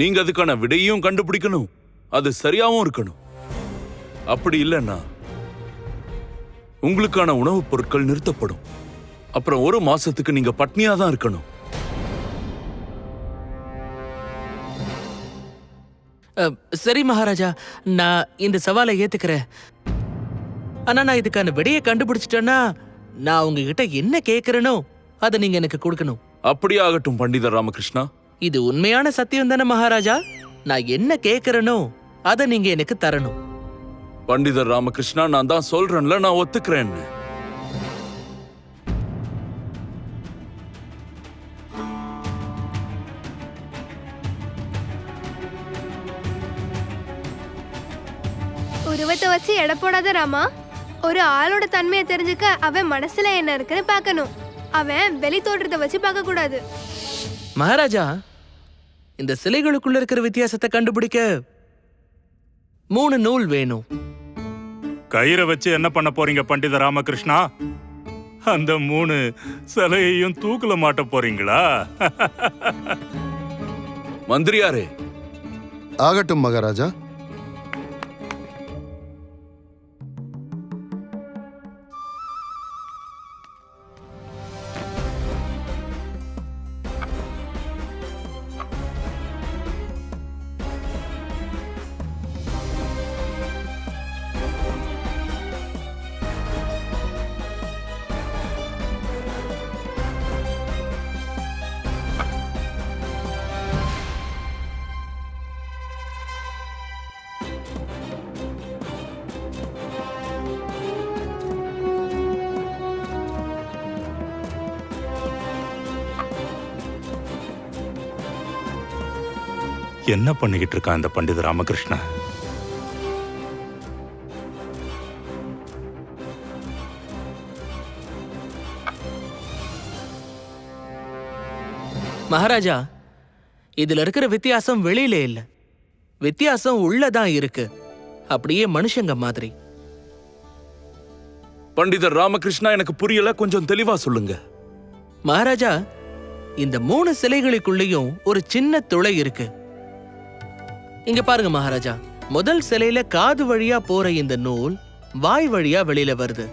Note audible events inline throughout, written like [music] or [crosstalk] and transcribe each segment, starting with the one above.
நீங்க அதுக்கான விடையும் கண்டுபிடிக்கணும். அது சரியாவும் இருக்கணும். அப்படி இல்லைன்னா உங்களுக்கான உணவுப் பொருட்கள் நிறுத்தப்படும். அப்புறம் ஒரு மாசத்துக்கு நீங்க பட்னியா தான் இருக்கணும். சரி மகாராஜா நான் இந்த சவாலை ஏத்துக்கிறேன். ஆனா நான் இதுக்கான விடையை கண்டுபிடிச்சிட்டேன்னா நான் உங்ககிட்ட என்ன கேட்கறேனோ அதை நீங்க எனக்கு கொடுக்கணும். அப்படியே ஆகட்டும் பண்டிதர் ராமகிருஷ்ணா. இது உண்மையான சத்தியம் தானே மகாராஜா? நான் என்ன கேட்கறேனோ அதை நீங்க எனக்கு தரணும். பண்டிதர் ராமகிருஷ்ணா நான் தான் சொல்றேன்ல நான் ஒத்துக்கிறேன்னு உருவத்தை வச்சு எடை போடாத ராமா. ஒரு ஆளோட தன்மையை தெரிஞ்சுக்க அவன் மனசுல என்ன இருக்குன்னு பார்க்கணும். அவன் வெளி தோற்றத்தை வச்சு பார்க்க கூடாது மகாராஜா இந்த சிலைகளுக்குள்ள இருக்கிற வித்தியாசத்தை கண்டுபிடிக்க மூணு நூல் வேணும். கயிறை வச்சு என்ன பண்ண போறீங்க பண்டித ராமகிருஷ்ணா? அந்த மூணு சிலையையும் தூக்கல மாட்ட போறீங்களா? மந்திரியாரே. ஆகட்டும் மகாராஜா. என்ன பண்ணிக்கிட்டு இருக்கான் இந்த பண்டித ராமகிருஷ்ணா? மகாராஜா இதுல இருக்கிற வித்தியாசம் வெளியில இல்ல. வித்தியாசம் உள்ளதான் இருக்கு. அப்படியே மனுஷங்க மாதிரி. பண்டிதர் ராமகிருஷ்ணா எனக்கு புரியல. கொஞ்சம் தெளிவா சொல்லுங்க. மகாராஜா இந்த மூணு சிலைகளுக்குள்ளேயும் ஒரு சின்ன துளை இருக்கு. இங்க பாருங்க மகாராஜா. முதல் சிலையில காது வழியா போற இந்த நூல் வாய் வழியா வெளியில வருது.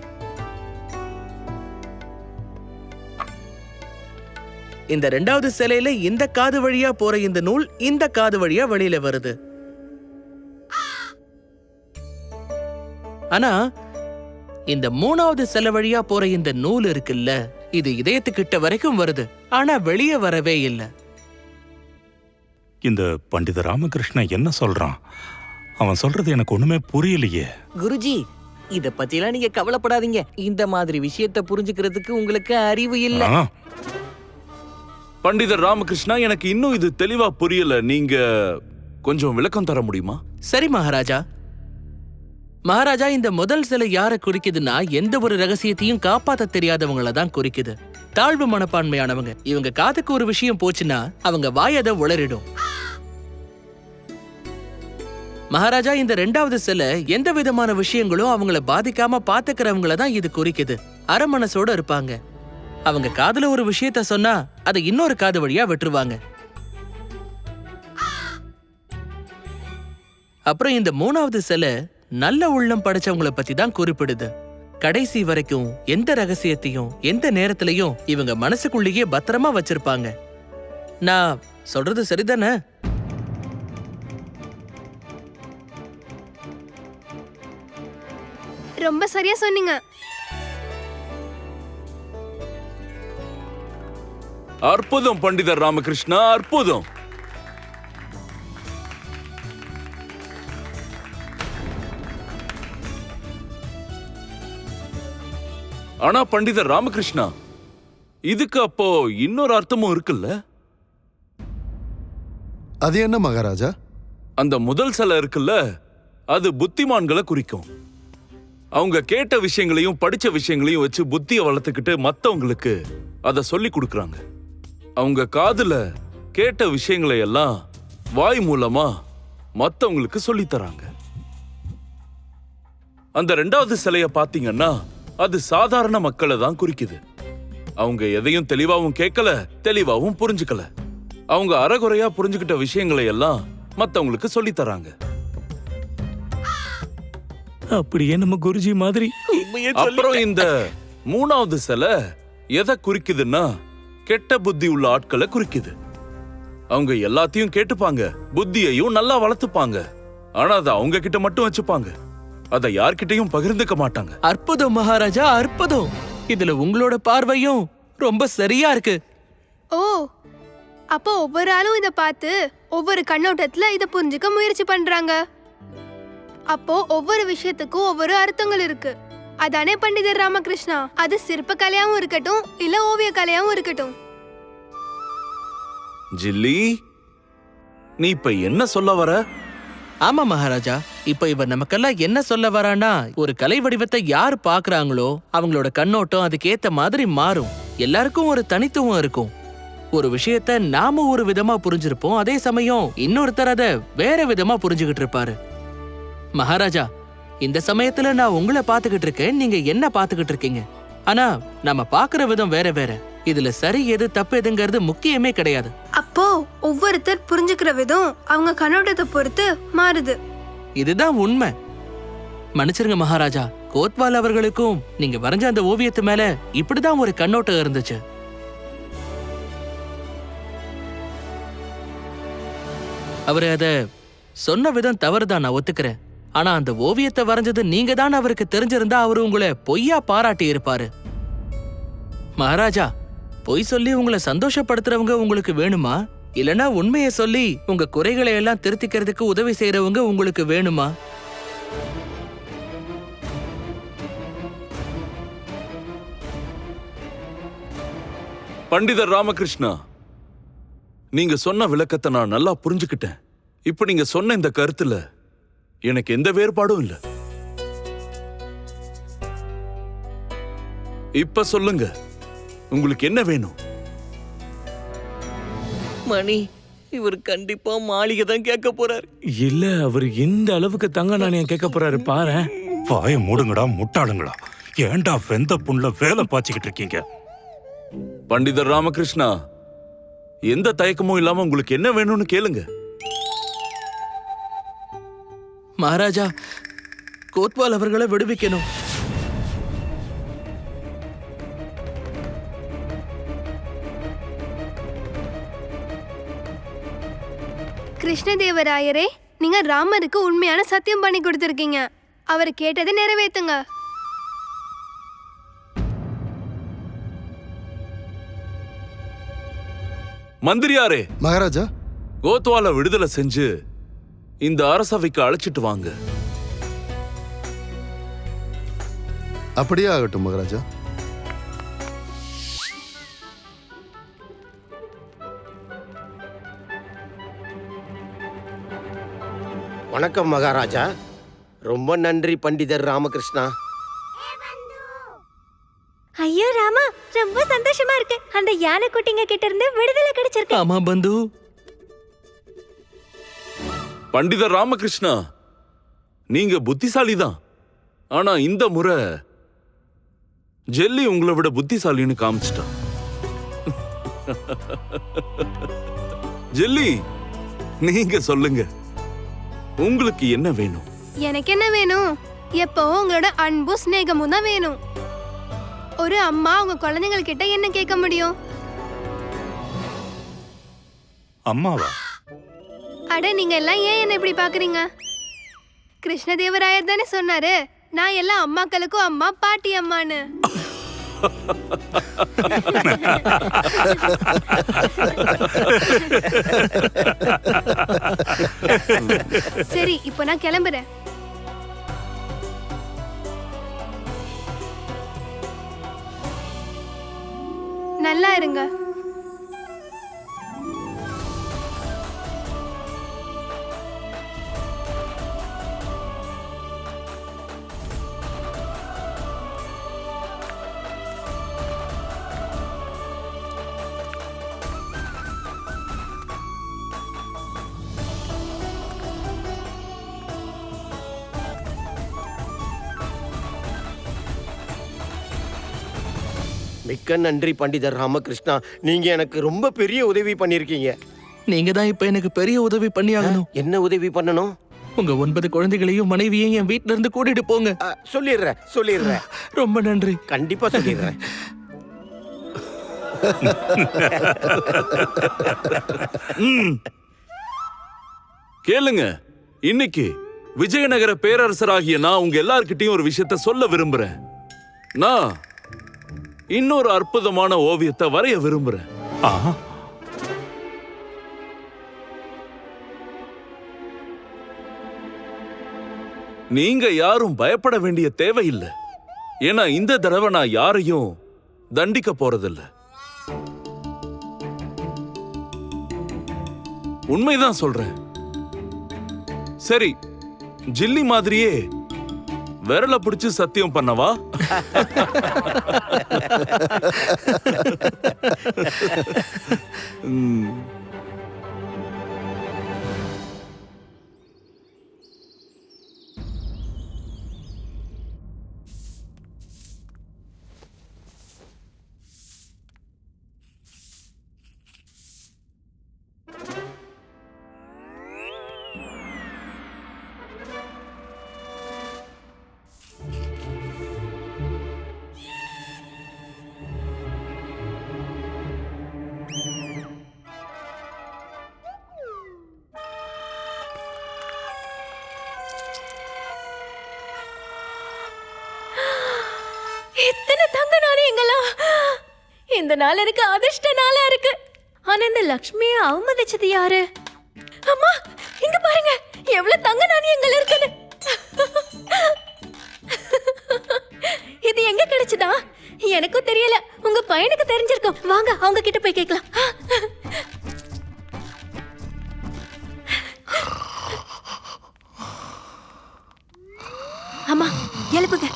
இந்த ரெண்டாவது சிலையில இந்த காது வழியா போற இந்த நூல் இந்த காது வழியா வெளியில வருது. ஆனா இந்த மூணாவது சிலை வழியா போற இந்த நூல் இருக்குல்ல இது இதயத்துக்கிட்ட வரைக்கும் வருது. ஆனா வெளியே வரவே இல்லை. இந்த பண்டித ராமகிருஷ்ணா என்ன சொல்றான்? அவன் சொல்றது எனக்கு ஒண்ணுமே புரியலையே. குருஜி இத பத்திலாம் நீங்க கவலைப்படாதீங்க. இந்த மாதிரி விஷயத்த புரிஞ்சுக்கிறதுக்கு உங்களுக்கு அறிவு இல்ல. ஆ, பண்டிதர் ராமகிருஷ்ணா எனக்கு இன்னும் இது தெளிவா புரியல. நீங்க கொஞ்சம் விளக்கம் தர முடியுமா? சரி மகாராஜா. மகாராஜா இந்த முதல் சிலை யாரை குறிக்குதுன்னா எந்த ஒரு ரகசியத்தையும் காப்பாத்த தெரியாதவங்கள தான் குறிக்குது. தாழ்வு மனப்பான்மையானவங்க. இவங்க காதுக்கு ஒரு விஷயம் போச்சுன்னா அவங்க வாய் அதை உளறிடும். மகாராஜா இந்த ரெண்டாவது சிலை எந்த விதமான விஷயங்களும் அவங்கள பாதிக்காம பாத்துக்கிறவங்கள தான் இது குறிக்குது. அரமனசோட இருப்பாங்க. அவங்க காதுல ஒரு விஷயத்த சொன்னா அதை இன்னொரு காது வழியா விட்டுருவாங்க. அப்புறம் இந்த மூணாவது சிலை நல்ல உள்ளம் படைச்சவங்கள பத்தி தான் குறிப்பிடுது. கடைசி வரைக்கும் எந்த ரகசியத்தையும் எந்த நேரத்திலையும் இவங்க மனசுக்குள்ளேயே பத்திரமா வச்சிருப்பாங்க. நான் சொல்றது சரிதானே? ரொம்ப சரியா சொன்னீங்க. அற்புதம் பண்டிதர் ராமகிருஷ்ணா அற்புதம். ஆனா பண்டிதர் ராமகிருஷ்ணா இதுக்கு அப்போ இன்னொரு அர்த்தமும் இருக்குல்ல? அது என்ன மகாராஜா? அந்த முதல் சிலை இருக்குல்ல அது புத்திமான்களை குறிக்கும். அவங்க கேட்ட விஷயங்களையும் படிச்ச விஷயங்களையும் வச்சு புத்திய வளர்த்துக்கிட்டு மத்தவங்களுக்கு அத சொல்லி கொடுக்கறாங்க. அவங்க காதுல கேட்ட விஷயங்களை எல்லாம் வாய் மூலமா மத்தவங்களுக்கு சொல்லி தராங்க. அந்த ரெண்டாவது சிலைய பாத்தீங்கன்னா அது சாதாரண மக்களை தான் குறிக்குது. அவங்க எதையும் தெளிவாவும் கேட்கல தெளிவாவும் புரிஞ்சுக்கல. அவங்க அறகுறையா புரிஞ்சுக்கிட்ட விஷயங்களை எல்லாம் மத்தவங்களுக்கு சொல்லித் தராங்க. அப்படியே நம்ம குருஜி மாதிரி. அப்புறம் இந்த மூணாவது சிலை எதை குறிக்குதுன்னா கெட்ட புத்தி உள்ள ஆட்களை குறிக்குது. அவங்க எல்லாத்தையும் கேட்டுப்பாங்க புத்தியையும் நல்லா வளர்த்துப்பாங்க. ஆனா அதை அவங்க கிட்ட மட்டும் வச்சுப்பாங்க. அதை யார்கிட்டயும் பகிர்ந்துக்க மாட்டாங்க. அற்புதம் மகாராஜா அற்புதம். இதுல உங்களோட பார்வையும் ரொம்ப சரியா இருக்கு. ஓ அப்போ ஒவ்வொரு ஆளும் இத பார்த்து ஒவ்வொரு கண்ணோட்டத்துல இத புரிஞ்சுக்க முயற்சி பண்றாங்க. அப்போ ஒவ்வொரு விஷயத்துக்கும் ஒவ்வொரு அர்த்தங்கள் இருக்கு. அதானே பண்டிதர் ராமகிருஷ்ணா? அது சிற்ப கலையாவும் இருக்கட்டும் இல்ல ஓவிய கலையாவும் இருக்கட்டும். ஜில்லி நீ இப்ப என்ன சொல்ல வர? ஆமா மகாராஜா இப்ப இவர் நமக்கெல்லாம் என்ன சொல்ல வரானா ஒரு கலை வடிவத்தை யார் பாக்குறாங்களோ அவங்களோட கண்ணோட்டம் அதுக்கேத்த மாதிரி மாறும். எல்லாருக்கும் ஒரு தனித்துவம் இருக்கும். ஒரு விஷயத்த நாம ஒரு விதமா புரிஞ்சிருப்போம் அதே சமயம் இன்னொருத்தர் அத வேற விதமா புரிஞ்சுகிட்டு இருப்பாரு. மகாராஜா இந்த சமயத்துல நான் உங்களை பாத்துக்கிட்டு இருக்கேன் நீங்க என்ன பாத்துக்கிட்டு இருக்கீங்க? ஆனா நம்ம பாக்குற விதம் வேற வேற. இதுல சரி எது தப்பு எதுங்கிறது முக்கியமே கிடையாது. அப்போ ஒவ்வொருத்தர் புரிஞ்சுக்கிற விதம் அவங்க கண்ணோட்டத்தை பொறுத்து மாறுது. இதுதான் உண்மை. மன்னிச்சிருங்க மகாராஜா கோத்வால் அவர்களுக்கும் நீங்க வரைஞ்ச அந்த ஓவியத்து மேல இப்படிதான் ஒரு கண்ணோட்டம் இருந்துச்சு. அவரு அத சொன்ன விதம் தவறுதான் நான் ஒத்துக்கிறேன். ஆனா அந்த ஓவியத்தை வரைஞ்சது நீங்க தான் அவருக்கு தெரிஞ்சிருந்தா அவரு உங்களை பொய்யா பாராட்டி இருப்பாரு. மகாராஜா பொய் சொல்லி உங்களை சந்தோஷப்படுத்துறவங்க உங்களுக்கு வேணுமா? இல்லனா உண்மையை சொல்லி உங்க குறைகளை எல்லாம் திருத்திக்கிறதுக்கு உதவி செய்யறவங்க உங்களுக்கு வேணுமா? பண்டிதர் ராமகிருஷ்ணா நீங்க சொன்ன விளக்கத்தை நான் நல்லா புரிஞ்சுக்கிட்டேன். இப்ப நீங்க சொன்ன இந்த கருத்துல எனக்கு எந்த வேறுபாடும் இல்ல. இப்ப சொல்லுங்க. உங்களுக்கு என்ன வேணும்? மணி இவர் கண்டிப்பா மாளிகை தான் கேட்க போறாரு. இல்ல அவர் இந்த அளவுக்கு தங்க நாணயம் கேட்க போறாரு பாரு வாய மூடுங்கடா முட்டாளுங்களா. ஏன்டா வெந்த புண்ல வேலை பாய்ச்சிக்கிட்டு இருக்கீங்க? பண்டிதர் ராமகிருஷ்ணா எந்த தயக்கமும் இல்லாம உங்களுக்கு என்ன வேணும்னு கேளுங்க. மகாராஜா கோத்வால் அவர்களை விடுவிக்கணும். கிருஷ்ணதேவராயரே நீங்க ராமருக்கு உண்மையான சத்தியம் பண்ணி கொடுத்துருக்கீங்க. அவர் கேட்டதை நிறைவேத்துங்க. மந்திரியாரே மகாராஜா. கோத்வால விடுதலை செஞ்சு இந்த அரசவைக்கு அழைச்சிட்டு வாங்க. அப்படியே ஆகட்டும் மகாராஜா. வணக்கம் மகாராஜா. ரொம்ப நன்றி பண்டிதர் ராமகிருஷ்ணா. ஐயோ ராமா ரொம்ப சந்தோஷமா இருக்கு. அந்த யானை குட்டிங்க கிட்ட இருந்து விடுதலை கிடைச்சிருக்கு. ஆமா பந்து. பண்டிதர் ராமகிருஷ்ணா நீங்க புத்திசாலி தான் ஆனா இந்த முறை ஜெல்லி உங்களை விட புத்திசாலின்னு காமிச்சிட்டான். [laughs] ஜெல்லி நீங்க சொல்லுங்க. உங்களுக்கு என்ன வேணும்? எனக்கு என்ன வேணும்? எப்பவும் உங்களோட அன்பும் சிநேகமும் தான் வேணும். ஒரு அம்மா அவங்க குழந்தைகள் கிட்ட என்ன கேட்க முடியும்? அம்மாவா? அட நீங்க எல்லாம் ஏன் என்ன இப்படி பாக்குறீங்க? கிருஷ்ணதேவராயர் தானே சொன்னாரு நான் எல்லா அம்மாக்களுக்கும் அம்மா பாட்டி அம்மான்னு. [laughs] இப்போ நான் கிளம்புறேன். நல்லா இருங்க. மிக்க நன்றி பண்டிதர் ராமகிருஷ்ணா. நீங்க எனக்கு ரொம்ப பெரிய உதவி பண்ணிருக்கீங்க நீங்க தான் இப்ப எனக்கு பெரிய உதவி பண்ணி ஆகணும். என்ன உதவி பண்ணணும்? உங்க ஒன்பது குழந்தைகளையும் மனைவியையும் என் வீட்ல இருந்து கூட்டிட்டு போங்க. சொல்லிடுறேன் சொல்லிடுறேன். ரொம்ப நன்றி. கண்டிப்பா சொல்லிடுறேன். கேளுங்க இன்னைக்கு விஜயநகர பேரரசராகிய நான் உங்க எல்லார்கிட்டயும் ஒரு விஷயத்த சொல்ல விரும்புறேன். நான் இன்னொரு அற்புதமான ஓவியத்தை வரைய விரும்புறேன். நீங்க யாரும் பயப்பட வேண்டிய தேவையில்லை. ஏன்னா இந்த தடவை நான் யாரையும் தண்டிக்க போறதில்ல. உண்மைதான் சொல்றேன். சரி ஜில்லி மாதிரியே விரல பிடிச்சு சத்தியம் பண்ணவா? [laughs] [laughs] ம். தங்க இந்த நாள் எனக்கு அதிர்ஷ்ட நாளா இருக்கு. ஆனா இந்த லக்ஷ்மியை அவமதிச்சது யாரு? அம்மா இங்க பாருங்க. எவ்வளவு தங்க நாணயங்கள் இருக்குன்னு இது எங்க கிடைச்சதா? எனக்கும் தெரியல. உங்க பையனுக்கு தெரிஞ்சிருக்கும். வாங்க அவங்க கிட்ட போய் கேட்கலாம். அம்மா எழுப்புங்க.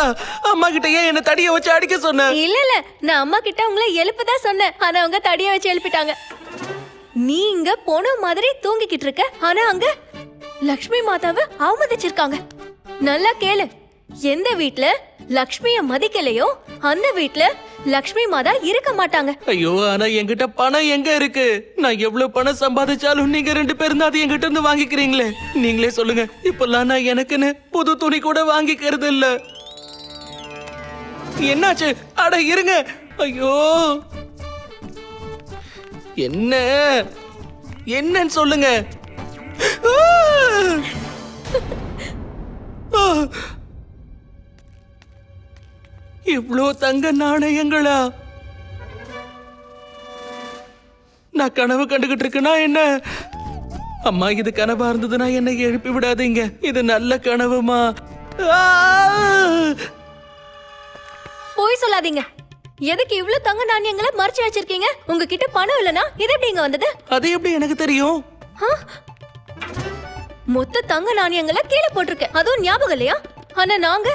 சாரதா அம்மா கிட்ட ஏன் என்ன தடிய வச்சு அடிக்க சொன்ன. இல்ல இல்ல. நான் அம்மா கிட்ட உங்களை எழுப்பதான் சொன்னேன். ஆனா அவங்க தடிய வச்சு எழுப்பிட்டாங்க. நீ இங்க போன மாதிரி தூங்கிக்கிட்டு இருக்க. ஆனா அங்க லக்ஷ்மி மாதாவை அவமதிச்சிருக்காங்க. நல்லா கேளு. எந்த வீட்ல லக்ஷ்மிய மதிக்கலையோ அந்த வீட்ல லக்ஷ்மி மாதா இருக்க மாட்டாங்க. ஐயோ ஆனா என்கிட்ட பணம் எங்க இருக்கு? நான் எவ்வளவு பணம் சம்பாதிச்சாலும் நீங்க ரெண்டு பேரும் தான் அது என்கிட்ட இருந்து வாங்கிக்கிறீங்களே. நீங்களே சொல்லுங்க இப்பெல்லாம் நான் எனக்குன்னு புது துணி கூட வாங்கிக்கிறது இல்ல என்னாச்சு? அட இருங்க. ஐயோ. என்ன? என்னன்னு சொல்லுங்க. இவ்வளோ இவ்ளோ தங்க நாணயங்களா? நான் கனவு கண்டுகிட்டு இருக்கேனா என்ன? அம்மா இது கனவா இருந்ததுன்னா என்னை எழுப்பி விடாதீங்க. இது நல்ல கனவுமா? ஆ! போய் சொல்லாதீங்க. எதுக்கு இவ்ளோ தங்க நாணயங்களை மறைச்சு வச்சிருக்கீங்க? உங்ககிட்ட பணம் இல்லனா இது எப்படி இங்க வந்தது? அது எப்படி எனக்கு தெரியும்? மொத்த தங்க நாணயங்களை கீழே போட்டிருக்க அதுவும் ஞாபகம் இல்லையா? ஆனா நாங்க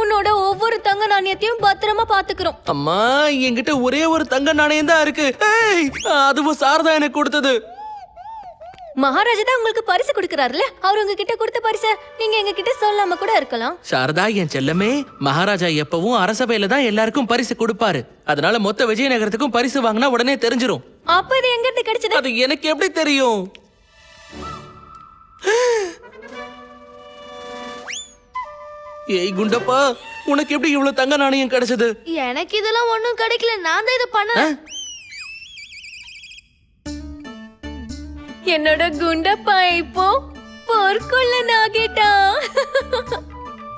உன்னோட ஒவ்வொரு தங்க நாணயத்தையும் பத்திரமா பாத்துக்கிறோம். அம்மா என்கிட்ட ஒரே ஒரு தங்க நாணயம் தான் இருக்கு அதுவும் சாரதா எனக்கு கொடுத்தது. மகாராஜா தான் உங்களுக்கு பரிசு கொடுக்கறாருல அவர் உங்ககிட்ட கொடுத்த பரிசை நீங்க எங்க கிட்ட சொல்லாம கூட இருக்கலாம். சாரதா என் செல்லமே மகாராஜா எப்பவும் அரசபையில தான் எல்லாருக்கும் பரிசு கொடுப்பாரு. அதனால மொத்த விஜயநகரத்துக்கும் பரிசு வாங்கினா உடனே தெரிஞ்சிரும். அப்ப இது எங்க இருந்து கிடைச்சது? அது எனக்கு எப்படி தெரியும்? ஏய் குண்டப்பா உனக்கு எப்படி இவ்வளவு தங்க நாணயம் கிடைச்சது? எனக்கு இதெல்லாம் ஒண்ணும் கிடைக்கல. நான் தான் இதை பண்ண என்னோட குண்டப்பா இப்போ பொற்கொள்ளன் ஆகிட்டான்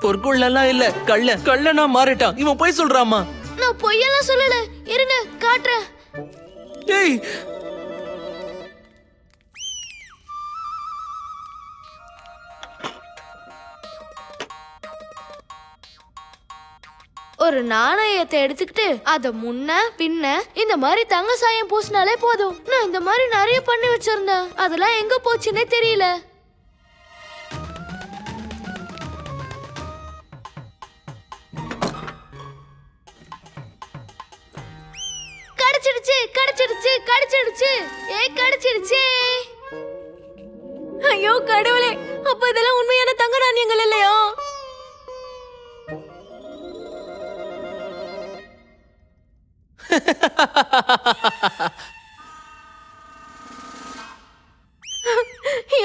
பொற்கொள்ளலாம் இல்ல கள்ள கள்ளனா மாறிட்டான். இவன் போய் சொல்றாமா நான் பொய்யெல்லாம் சொல்லல. இருங்க காட்டுறேன். ஏய் ஒரு நாணயத்தை எடுத்துக்கிட்டு அத முன்ன பின்ன இந்த மாதிரி தங்க சாயம் பூசினாலே போதும். நான் இந்த மாதிரி நிறைய பண்ணி வச்சிருந்தேன். அதெல்லாம் எங்க போச்சுன்னே தெரியல. கிடைச்சிடுச்சு கிடைச்சிடுச்சு கிடைச்சிடுச்சு. ஏ கிடைச்சிடுச்சு. ஐயோ கடவுளே அப்ப இதெல்லாம் உண்மையான தங்க நாணயங்கள் இல்லையா?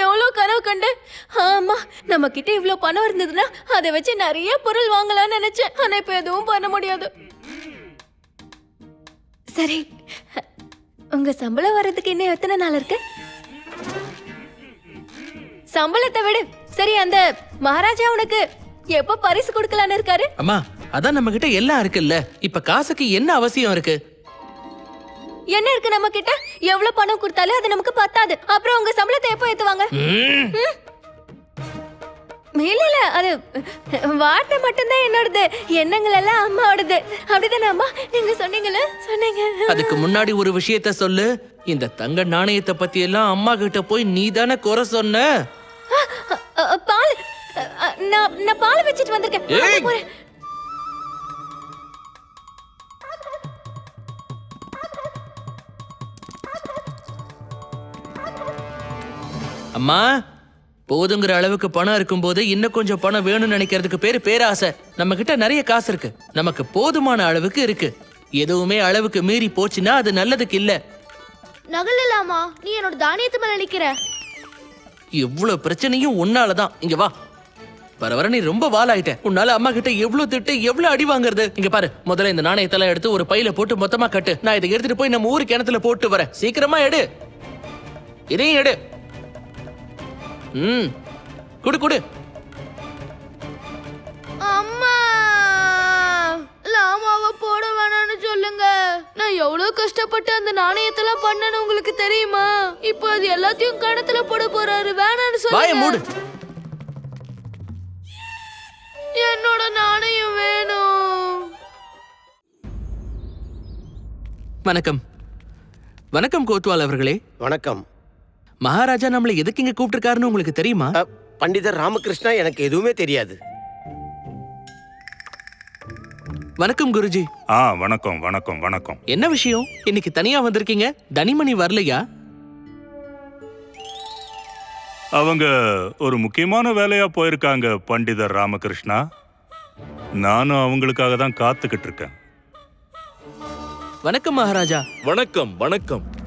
எவ்வளோ கனவு கண்டு? ஆமா நம்ம கிட்ட இவ்வளோ பணம் இருந்ததுன்னா அதை வச்சு நிறைய பொருள் வாங்கலாம்னு நினைச்சேன். ஆனா இப்ப எதுவும் பண்ண முடியாது. சரி உங்க சம்பளம் வர்றதுக்கு இன்னும் எத்தனை நாள் இருக்கு? சம்பளத்தை விடு. சரி அந்த மகாராஜா உனக்கு எப்போ பரிசு கொடுக்கலான்னு இருக்காரு? அம்மா அதான் நம்ம கிட்ட எல்லாம் இருக்குல்ல. இப்ப காசுக்கு என்ன அவசியம் இருக்கு? என்ன இருக்கு நம்ம கிட்ட எவ்வளவு பணம் கொடுத்தாலும் அது நமக்கு பத்தாது. அப்புறம் உங்க சம்பளத்தை எப்போ ஏத்துவாங்க. இல்ல இல்ல அது வார்த்தை மட்டும்தான் என்னோடது. எண்ணங்கள் எல்லாம் அம்மாவோடது. அப்படிதானே அம்மா? நீங்க சொன்னீங்கல்ல? சொன்னீங்க. அதுக்கு முன்னாடி ஒரு விஷயத்த சொல்லு. இந்த தங்க நாணயத்தை பத்தி எல்லாம் அம்மா கிட்ட போய் நீ தானே குறை சொன்ன? பால் நான் நான் பால் வச்சுட்டு வந்திருக்கேன். அம்மா போதுங்கிற அளவுக்கு பணம் இருக்கும்போது இன்னும் கொஞ்சம் பணம் வேணும்னு நினைக்கிறதுக்கு பேரு பேராசை. நம்ம கிட்ட நிறைய காசு இருக்கு. நமக்கு போதுமான அளவுக்கு இருக்கு. எதுவுமே அளவுக்கு மீறி போச்சுன்னா அது நல்லதுக்கு இல்ல. நகலலாமா நீ என்னோட தானியத்து மேல நிக்கிற. இவ்வளவு பிரச்சனையும் உன்னாலதான் இங்க வா. வர வர நீ ரொம்ப வாலாயிட்ட. உன்னால அம்மா கிட்ட எவ்வளவு திட்டு எவ்வளவு அடி வாங்குறது? இங்க பாரு முதல்ல இந்த நாணயத்தெல்லாம் எடுத்து ஒரு பையில போட்டு மொத்தமா கட்டு. நான் இதை எடுத்துட்டு போய் நம்ம ஊரு கிணத்துல போட்டு வரேன். சீக்கிரமா எடு. இதையும் எடு. ம். குடு குடு. அம்மா லாமாவை போட வேணாம்னு சொல்லுங்க. நான் எவ்வளவு கஷ்டப்பட்டு அந்த நாணயத்தெல்லாம் பண்ணேன்னு உங்களுக்கு தெரியுமா? இப்போ அது எல்லாத்தையும் கணத்துல போட போறாரு. வேணாம்னு வாயை மூடு. என்னோட நாணயம் வேணும். வணக்கம். வணக்கம் கோத்வால் அவர்களே. வணக்கம். மகாராஜா நம்மளை எதுக்கு இங்க கூப்பிட்டிருக்காருன்னு உங்களுக்கு தெரியுமா? அ, பண்டிதர் ராமகிருஷ்ணா எனக்கு எதுவுமே தெரியாது. வணக்கம் குருஜி. ஆ வணக்கம் வணக்கம் வணக்கம். என்ன விஷயம்? இன்னைக்கு தனியா வந்திருக்கீங்க? தனிமணி வரலையா? அவங்க ஒரு முக்கியமான வேலையா போயிருக்காங்க பண்டிதர் ராமகிருஷ்ணா. நானும் அவங்களுக்காக தான் காத்துக்கிட்டு இருக்கேன். வணக்கம் மகாராஜா. வணக்கம் வணக்கம்.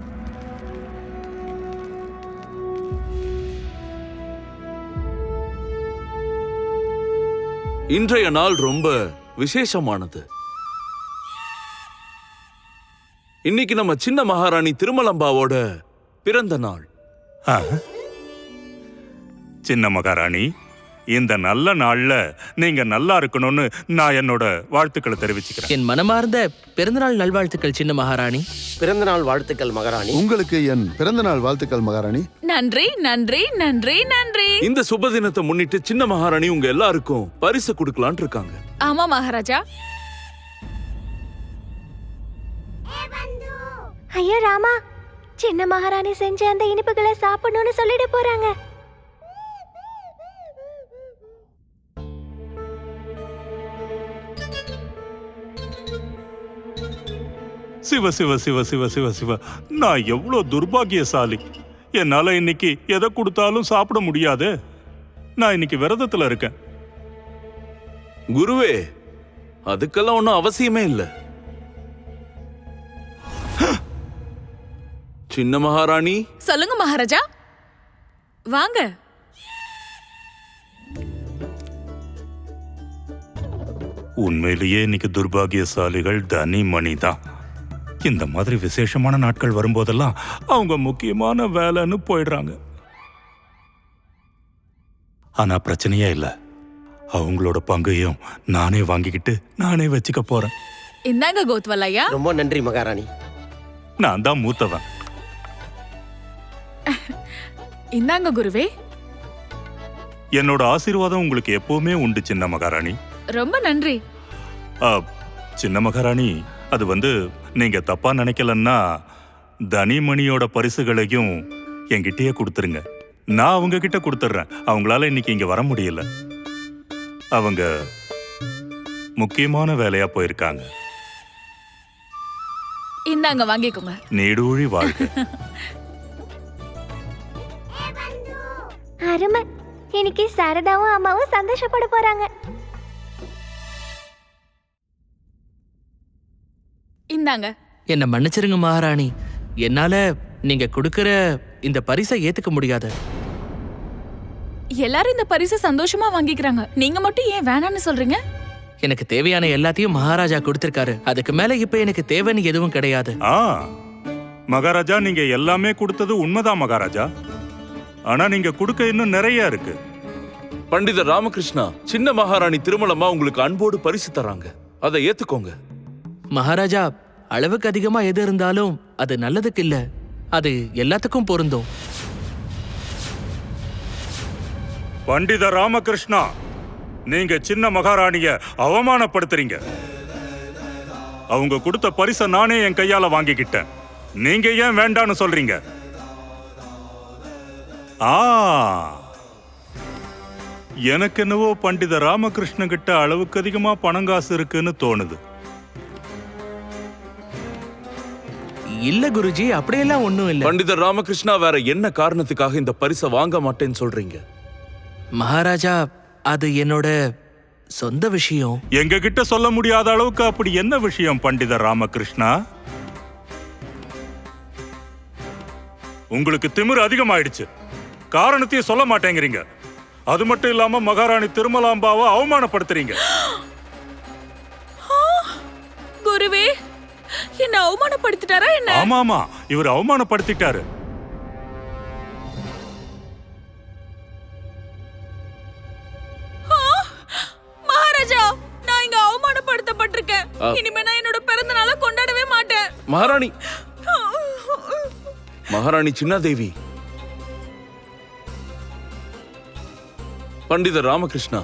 இன்றைய நாள் ரொம்ப விசேஷமானது. இன்னைக்கு நம்ம சின்ன மகாராணி திருமலம்பாவோட பிறந்த நாள். சின்ன மகாராணி இந்த நல்ல நாள்ல நீங்க நல்லா இருக்கணும்னு நான் என்னோட வாழ்த்துக்களை தெரிவிச்சுக்கிறேன். என் மனமார்ந்த பிறந்தநாள் நல்வாழ்த்துக்கள் சின்ன மகாராணி. பிறந்தநாள் வாழ்த்துக்கள் மகாராணி. உங்களுக்கு என் பிறந்தநாள் வாழ்த்துக்கள் மகாராணி. நன்றி நன்றி நன்றி நன்றி. இந்த சுப தினத்தை முன்னிட்டு சின்ன மகாராணி உங்க எல்லாருக்கும் பரிசு கொடுக்கலான் இருக்காங்க. ஆமா மகாராஜா. ஐயோ ராமா சின்ன மகாராணி செஞ்ச அந்த இனிப்புகளை சாப்பிடணும்னு சொல்லிட்டு போறாங்க. சிவ சிவ சிவ சிவ சிவ சிவ. நான் எவ்வளோ துர்பாகியசாலி. என்னால இன்னைக்கு எதை கொடுத்தாலும் சாப்பிட முடியாது. நான் இன்னைக்கு விரதத்துல இருக்கேன். குருவே அதுக்கெல்லாம் ஒன்றும் அவசியமே இல்லை. சின்ன மகாராணி. சொல்லுங்க மகாராஜா. வாங்க. உண்மையிலேயே இன்னைக்கு துர்பாகியசாலிகள் தனி மணி தான் இந்த மாதிரி விசேஷமான நாட்கள் வரும்போதெல்லாம் அவங்க முக்கியமான வேலைன்னு போயிடுறாங்க. ஆனா பிரச்சனையே இல்லை. அவங்களோட பங்கையும் நானே வாங்கிக்கிட்டு நானே வச்சுக்க போறேன். இந்தாங்க கோத்வலையா ரொம்ப நன்றி மகாராணி. நான் தான் மூத்தவன். இந்தாங்க குருவே. என்னோட ஆசீர்வாதம் உங்களுக்கு எப்பவுமே உண்டு சின்ன மகாராணி. ரொம்ப நன்றி. ஆ, சின்ன மகாராணி அது வந்து நீங்க தப்பா நினைக்கலன்னா தனிமணியோட பரிசுகளையும் என்கிட்டயே கொடுத்துருங்க. நான் அவங்க கிட்ட கொடுத்துட்றேன் அவங்களால இன்னைக்கு இங்க வர முடியல. அவங்க முக்கியமான வேலையா போயிருக்காங்க. இந்தாங்க வாங்கிக்கோங்க. நீடூழி வாழ்க. அருமை. இன்னைக்கு சாரதாவும் அம்மாவும் சந்தோஷப்பட போறாங்க. இந்தாங்க. என்ன மன்னிச்சிருங்க மகாராணி. என்னால நீங்க கொடுக்கிற இந்த பரிசை ஏத்துக்க முடியாது. எல்லாரும் இந்த பரிசை சந்தோஷமா வாங்கிக்கிறாங்க. நீங்க மட்டும் ஏன் வேணாம்னு சொல்றீங்க? எனக்கு தேவையான எல்லாத்தையும் மகாராஜா கொடுத்திருக்காரு. அதுக்கு மேல இப்ப எனக்கு தேவைன்னு எதுவும் கிடையாது. ஆ மகாராஜா நீங்க எல்லாமே கொடுத்தது உண்மைதான் மகாராஜா. ஆனா நீங்க கொடுக்க இன்னும் நிறைய இருக்கு. பண்டிதர் ராமகிருஷ்ணா சின்ன மகாராணி திருமலமா உங்களுக்கு அன்போடு பரிசு தராங்க. அதை ஏத்துக்கோங்க. மகாராஜா அளவுக்கு அதிகமா எது இருந்தாலும் அது நல்லதுக்கு இல்ல அது எல்லாத்துக்கும் பொருந்தும். பண்டித ராமகிருஷ்ணா நீங்க சின்ன மகாராணிய அவமானப்படுத்துறீங்க. அவங்க கொடுத்த பரிசை நானே என் கையால வாங்கிக்கிட்டேன். நீங்க ஏன் வேண்டான்னு சொல்றீங்க? ஆ. எனக்கு என்னவோ பண்டித ராமகிருஷ்ணன் கிட்ட அளவுக்கு அதிகமா பணங்காசு இருக்குன்னு தோணுது. இல்ல குருஜி அப்படியெல்லாம் ஒண்ணும் இல்ல. பண்டிதர் ராமகிருஷ்ணா வேற என்ன காரணத்துக்காக இந்த பரிசை வாங்க மாட்டேன்னு சொல்றீங்க? மகாராஜா அது என்னோட சொந்த விஷயம். எங்க கிட்ட சொல்ல முடியாத அளவுக்கு அப்படி என்ன விஷயம் பண்டித ராமகிருஷ்ணா? உங்களுக்கு திமிரு அதிகமாயிடுச்சு. காரணத்தையும் சொல்ல மாட்டேங்கிறீங்க. அது மட்டும் இல்லாம மகாராணி திருமலாம்பாவை அவமானப்படுத்துறீங்க. குருவே என்ன அவமானப்படுத்திட்டாரா என்ன? ஆமா ஆமா இவர் அவமானப்படுத்திட்டாரு! மகாராஜா நான் இங்க அவமானப்படுத்தப்பட்டிருக்கேன். இனிமே நான் என்னோட பிறந்த நாளை கொண்டாடவே மாட்டேன். மகாராணி. மகாராணி சின்னாதேவி. பண்டிதர் ராமகிருஷ்ணா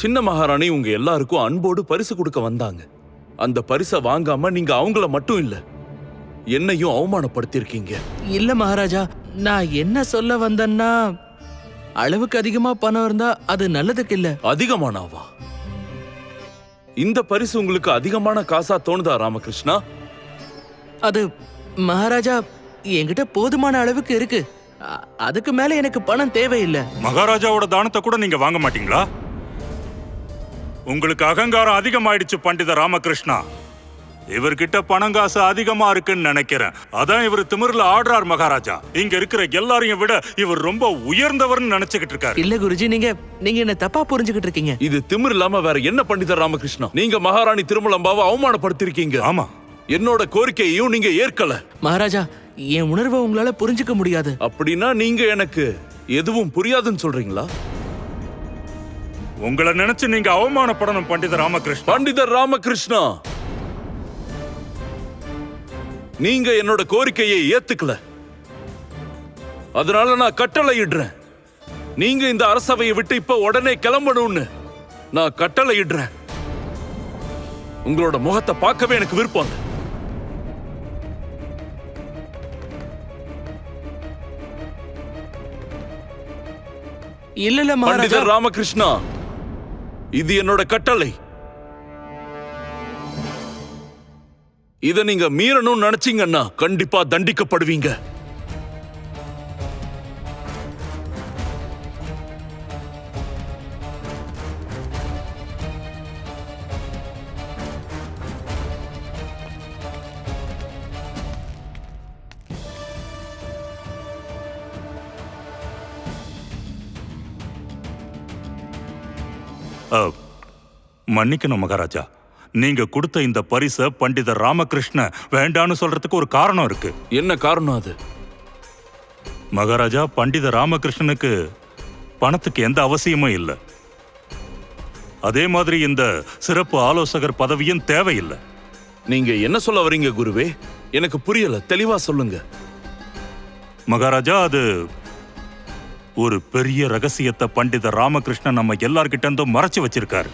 சின்ன மகாராணி உங்க எல்லாருக்கும் அன்போடு பரிசு கொடுக்க வந்தாங்க. அந்த பரிசை வாங்காம நீங்க அவங்கள மட்டும் இல்ல. என்னையும் அவமானப்படுத்தியிருக்கீங்க. இல்ல மகாராஜா நான் என்ன சொல்ல வந்தேன்னா அளவுக்கு அதிகமா பணம் இருந்தா அது நல்லதுக்கு இல்ல. அதிகமானாவா? இந்த பரிசு உங்களுக்கு அதிகமான காசா தோணுதா ராமகிருஷ்ணா? அது மகாராஜா என்கிட்ட போதுமான அளவுக்கு இருக்கு. அ- அதுக்கு மேல எனக்கு பணம் தேவையில்லை. மகாராஜாவோட தானத்தை கூட நீங்க வாங்க மாட்டீங்களா? உங்களுக்கு அகங்காரம் அதிகமாயிடுச்சு பண்டித ராமகிருஷ்ணா. இவர்கிட்ட பணங்காசு அதிகமா இருக்குன்னு நினைக்கிறேன். அதான் இவர் திமிர்ல ஆடுறார் மகாராஜா. இங்க இருக்கிற எல்லாரையும் விட இவர் ரொம்ப உயர்ந்தவர்னு நினைச்சுக்கிட்டு இருக்காரு. இல்ல குருஜி நீங்க நீங்க என்ன தப்பா புரிஞ்சுகிட்டு இருக்கீங்க? இது திமிர் இல்லாம வேற என்ன பண்டிதர் ராமகிருஷ்ணா? நீங்க மகாராணி திருமலம்பாவை அவமானப்படுத்திருக்கீங்க ஆமா. என்னோட கோரிக்கையையும் நீங்க ஏற்கல. மகாராஜா என் உணர்வை உங்களால புரிஞ்சுக்க முடியாது. அப்படின்னா நீங்க எனக்கு எதுவும் புரியாதுன்னு சொல்றீங்களா? உங்களை நினைச்சு நீங்க அவமானப்படணும் பண்டித ராமகிருஷ்ணா. பண்டிதர் ராமகிருஷ்ணா. நீங்க என்னோட கோரிக்கையை ஏத்துக்கல. அதனால நான் கட்டளையிடுறேன். நீங்க இந்த அரசவையை விட்டு இப்ப உடனே கிளம்பணும்னு நான் கட்டளையிடுறேன். உங்களோட முகத்தை பார்க்கவே எனக்கு விருப்பம் இல்ல. இல்ல இல்ல மகாராஜா. பண்டிதர் ராமகிருஷ்ணா. இது என்னோட கட்டளை. இதை நீங்க மீறணும்னு நினைச்சீங்கன்னா கண்டிப்பா தண்டிக்கப்படுவீங்க. மன்னிக்கணும் மகாராஜா. நீங்க கொடுத்த இந்த பரிசை பண்டித ராமகிருஷ்ண வேண்டான்னு சொல்றதுக்கு ஒரு காரணம் இருக்கு. என்ன காரணம் அது? மகாராஜா பண்டித ராமகிருஷ்ணனுக்கு பணத்துக்கு எந்த அவசியமும் இல்லை. அதே மாதிரி இந்த சிறப்பு ஆலோசகர் பதவியும் தேவையில்லை. நீங்க என்ன சொல்ல வரீங்க குருவே? எனக்கு புரியல தெளிவா சொல்லுங்க. மகாராஜா அது ஒரு பெரிய ரகசியத்தை பண்டித ராமகிருஷ்ணன் நம்ம எல்லார்கிட்ட இருந்தும் மறைச்சு வச்சிருக்காரு.